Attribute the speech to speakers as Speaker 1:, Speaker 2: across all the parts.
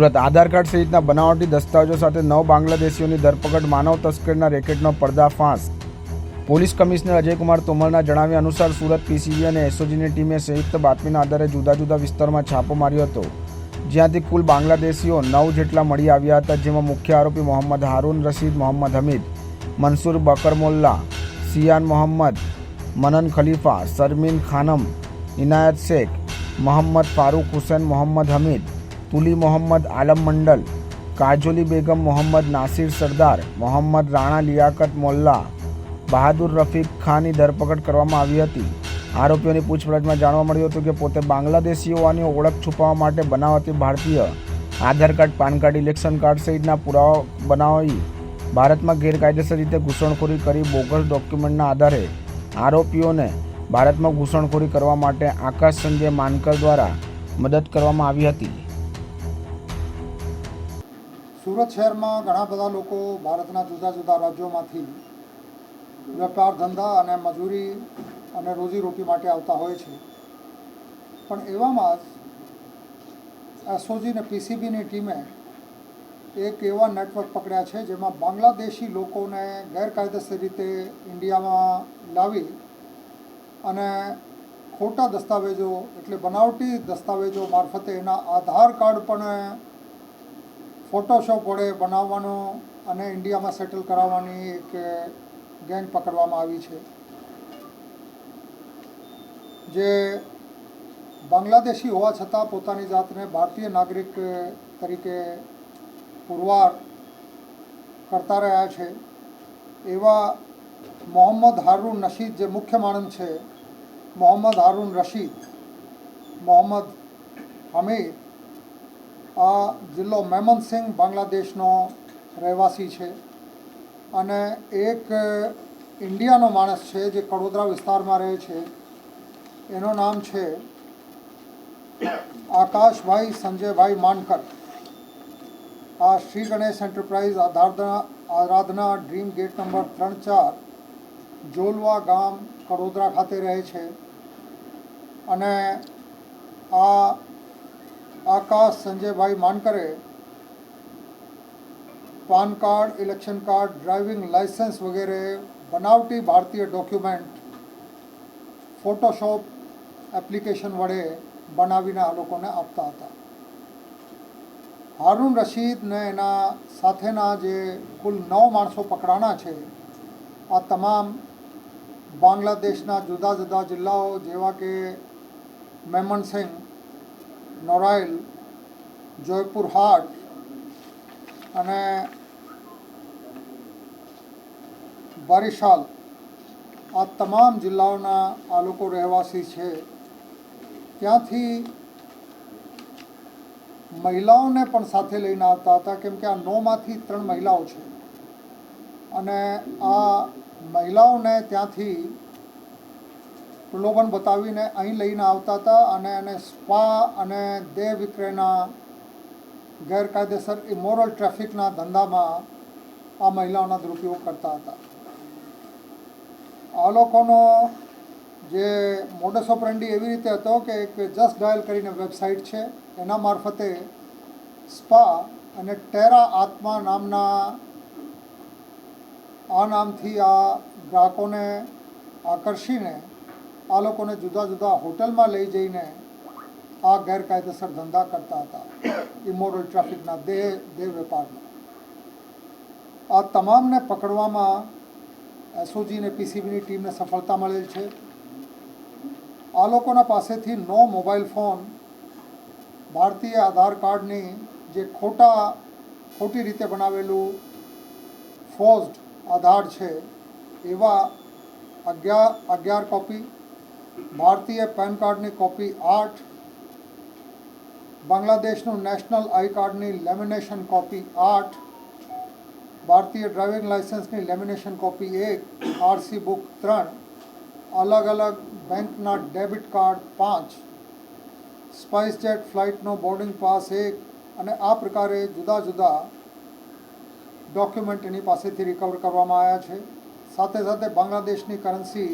Speaker 1: સુરત. આધાર card સહિતના બનાવટી દસ્તાવેજો સાથે નવ બાંગ્લાદેશીઓની ધરપકડ, માનવ તસ્કરીના રેકેટનો પર્દાફાશ. પોલીસ કમિશનર અજયકુમાર તોમરના જણાવ્યા અનુસાર સુરત પીસીબી અને એસઓજીની ટીમે સંયુક્ત બાતમીના આધારે જુદા જુદા વિસ્તારોમાં છાપો માર્યો હતો, જ્યાંથી કુલ બાંગ્લાદેશીઓ નવ જેટલા મળી આવ્યા હતા, જેમાં મુખ્ય આરોપી મોહમ્મદ હારૂન રશીદ, મોહમ્મદ હમીદ, મનસુર બકરમોલ્લા સિયાન મોહમ્મદ, મનન ખલીફા, સરમીન ખાનમ, ઇનાયત શેખ, મોહમ્મદ ફારૂક હુસેન, મોહમ્મદ હમીદ તુલી મોહમ્મદ આલમ મંડલ, કાજોલી બેગમ મોહમ્મદ નાસિર સરદાર, મોહમ્મદ રાણા લિયાકત મોલ્લા, બહાદુર રફીક ખાનની ધરપકડ કરવામાં આવી હતી. આરોપીઓની પૂછપરછમાં જાણવા મળ્યું હતું કે પોતે બાંગ્લાદેશી હોવાની ઓળખ છુપાવવા માટે બનાવતી ભારતીય Aadhaar card, PAN card, election card સહિતના પુરાવા બનાવી ભારતમાં ગેરકાયદેસર રીતે ઘૂસણખોરી કરી બોગસ ડોક્યુમેન્ટના આધારે આરોપીઓને ભારતમાં ઘૂસણખોરી કરવા માટે આકાશ સંજય માનકર દ્વારા મદદ કરવામાં આવી હતી.
Speaker 2: સુરત શહેરમાં ઘણા બધા લોકો ભારતના જુદા જુદા રાજ્યોમાંથી વેપાર ધંધા અને મજૂરી અને રોજીરોટી માટે આવતા હોય છે. પણ એવામાં જ એસઓજી અને પીસીબીની ટીમે એક એવા નેટવર્ક પકડ્યા છે જેમાં બાંગ્લાદેશી લોકોને ગેરકાયદેસર રીતે ઇન્ડિયામાં લાવી અને ખોટા દસ્તાવેજો એટલે બનાવટી દસ્તાવેજો મારફતે એના આધાર કાર્ડ પણ ફોટોશોપ વડે બનાવવાનો અને ઇન્ડિયામાં સેટલ કરાવવાની એક ગેંગ પકડવામાં આવી છે. જે બાંગ્લાદેશી હોવા છતાં પોતાની જાતને ભારતીય નાગરિક તરીકે પુરવાર કરતા રહ્યા છે. એવા મોહમ્મદ હારૂન રશીદ જે મુખ્ય માણસ છે, મોહમ્મદ હારૂન રશીદ, મોહમ્મદ હમીદ આ જિલ્લો મેમનસિંહ બાંગ્લાદેશનો રહેવાસી છે અને એક ઇન્ડિયાનો માણસ છે જે કડોદરા વિસ્તારમાં રહે છે. એનું નામ છે આકાશભાઈ સંજયભાઈ માનકર. આ શ્રી ગણેશ એન્ટરપ્રાઇઝ આધારના આરાધના ડ્રીમ ગેટ નંબર ત્રણ ચાર જોલવા ગામ કડોદરા ખાતે રહે છે. અને આ આકાશ સંજયભાઈ માનકરે PAN card, election card, driving licence વગેરે બનાવટી ભારતીય ડોક્યુમેન્ટ ફોટોશોપ એપ્લિકેશન વડે બનાવીને આ લોકોને આપતા હતા. હારૂન રશીદને એના સાથેના જે કુલ નવ માણસો પકડાના છે, આ તમામ બાંગ્લાદેશના જુદા જુદા જિલ્લાઓ જેવા કે મેમનસિંહ નોરાઇલ જોયપુર હાટ અને બરિશાલ આ તમામ જિલ્લાઓના આ લોકો રહેવાસી છે. ત્યાંથી મહિલાઓને પણ સાથે લઈને આવતા હતા, કેમ કે આ નોમાંથી ત્રણ મહિલાઓ છે. અને આ મહિલાઓને ત્યાંથી પ્રલોભન બતાવીને અહીં લઈને આવતા હતા અને એને સ્પા અને દેહ વિક્રયના ગેરકાયદેસર ઇમોરલ ટ્રાફિકના ધંધામાં આ મહિલાઓના દુરુપયોગ કરતા હતા. આ લોકોનો જે મોડસ ઓપરેન્ડી એવી રીતે હતો કે એક જસ્ટ ડાયલ કરીને વેબસાઇટ છે, એના મારફતે સ્પા અને ટેરા આત્મા નામના આ નામથી આ ગ્રાહકોને આકર્ષીને આ લોકોને જુદા જુદા હોટલમાં લઈ જઈને આ ગેરકાયદેસર ધંધા કરતા હતા ઇમોરલ ટ્રાફિકના દેહ દેહ વેપારના આ તમામને પકડવામાં એસઓજી અને પીસીબીની ટીમને સફળતા મળેલ છે. આ લોકોના પાસેથી નો મોબાઈલ ફોન, ભારતીય આધાર કાર્ડની જે ખોટા, ખોટી રીતે બનાવેલું ફોઝડ આધાર છે, એવા અગિયાર અગિયાર કોપી ભારતીય પેન કાર્ડની કોપી આઠ, બાંગ્લાદેશનું નેશનલ આઈ કાર્ડની લેમિનેશન કોપી આઠ, ભારતીય ડ્રાઇવિંગ લાઇસન્સની લેમિનેશન કોપી એક, આરસી બુક ત્રણ, અલગ અલગ બેંકના ડેબિટ કાર્ડ પાંચ સ્પાઇસજેટ ફ્લાઇટનો બોર્ડિંગ પાસ એક અને આ પ્રકારે જુદા જુદા ડોક્યુમેન્ટ એની પાસેથી રિકવર કરવામાં આવ્યા છે. સાથે સાથે બાંગ્લાદેશની કરન્સી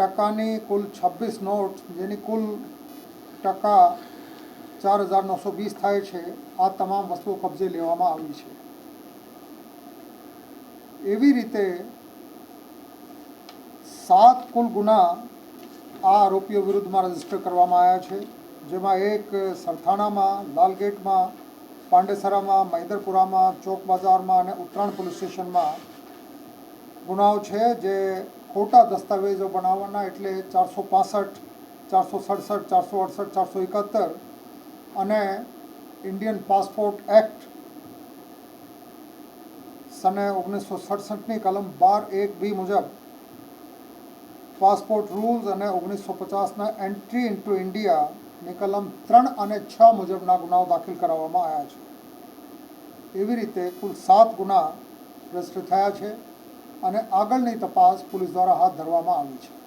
Speaker 2: ટકાની કુલ છવ્વીસ નોટ, જેની કુલ ટકા ચાર હજાર નવસો વીસ થાય છે, આ તમામ વસ્તુઓ કબજે લેવામાં આવી છે. એવી રીતે સાત કુલ ગુના આ આરોપીઓ વિરુદ્ધમાં રજિસ્ટર કરવામાં આવ્યા છે, જેમાં એક સરથાણામાં, લાલગેટમાં, પાંડેસરામાં, મૈદરપુરામાં ચોક બજારમાં અને ઉત્તરાયણ પોલીસ સ્ટેશનમાં ગુનાઓ છે, જે ખોટા દસ્તાવેજો બનાવવાના એટલે ચારસો પાસઠ, ચારસો સડસઠ, ચારસો અડસઠ, ચારસો એકાહત્તર અને ઇન્ડિયન પાસપોર્ટ એક્ટ સને ઓગણીસો સડસઠની કલમ બાર એક બી મુજબ પાસપોર્ટ રૂલ્સ અને ઓગણીસો પચાસના એન્ટ્રી ઇન્ટુ ઇન્ડિયાની કલમ ત્રણ અને છ મુજબના ગુનાઓ દાખલ કરાવવામાં આવ્યા છે. એવી રીતે કુલ સાત ગુના રજિસ્ટર થયા છે. અને આગળની તપાસ પોલીસ દ્વારા હાથ ધરવામાં આવી છે.